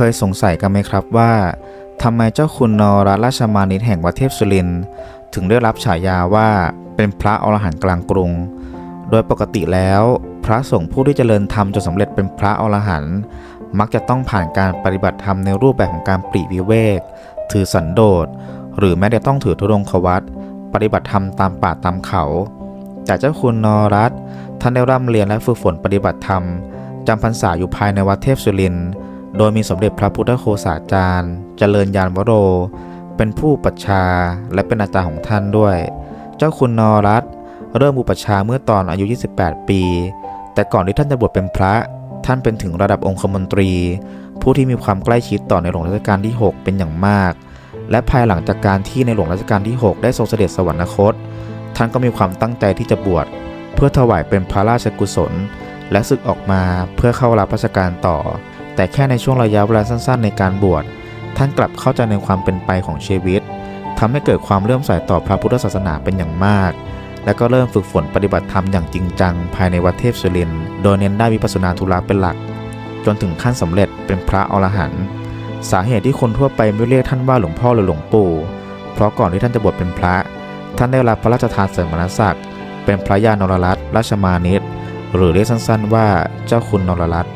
เคยสงสัยกันไหมครับว่าทำไมเจ้าคุณนรราชมานิตแห่งวัดเทพสุรินถึงได้รับฉายาว่าเป็นพระอรหันต์กลางกรุง โดยปกติแล้ว พระสงฆ์ผู้ที่เจริญธรรมจนสำเร็จเป็นพระอรหันต์มักจะต้องผ่านการปฏิบัติธรรมในรูปแบบของการปรีวิเวก ถือสันโดษ หรือแม้แต่ต้องถือธุดงควัตปฏิบัติธรรมตามป่าตามเขา แต่เจ้าคุณนรัตท่านได้ร่ำเรียนและฝึกฝนปฏิบัติธรรมจำพรรษาอยู่ภายในวัดเทพสุรินทร์ โดยมีสมเด็จพระพุทธโฆษาจารย์ เจริญยานวโร เป็นผู้ปัชฌาและเป็นอาจารย์ของท่านด้วย เจ้าคุณนรัตเริ่มอุปัชาเมื่อตอนอายุ 28 ปี แต่ก่อนที่ท่านจะบวชเป็นพระ ท่านเป็นถึงระดับองคมนตรี ผู้ที่มีความใกล้ชิดต่อในหลวงรัชกาลที่ 6 เป็นอย่างมาก และภายหลังจากการที่ในหลวงรัชกาลที่ 6 ได้ทรงเสด็จสวรรคต ท่านก็มีความตั้งใจที่จะบวชเพื่อถวายเป็นพระราชกุศล และศึกออกมาเพื่อเข้ารับราชการต่อ แต่แค่ในช่วงระยะเวลาสั้นๆ ในการบวช ท่านกลับเข้าใจในความเป็นไปของชีวิตทำให้เกิดความเลื่อมใสต่อพระพุทธศาสนาเป็นอย่างมาก และก็เริ่มฝึกฝนปฏิบัติธรรมอย่างจริงจัง ภายในวัดเทพสุริน โดยเน้นได้วิปัสสนาธุระเป็นหลัก จนถึงขั้นสำเร็จเป็นพระอรหันต์ สาเหตุที่คนทั่วไปไม่เรียกท่านว่าหลวงพ่อหรือหลวงปู่ เพราะก่อนที่ท่านจะบวชเป็นพระ ท่านได้รับพระราชทานเสริมณศักดิ์ เป็นพระยาณนรรัตน์ราชมานิตหรือเรียกสั้นๆว่าเจ้าคุณนรรัตน์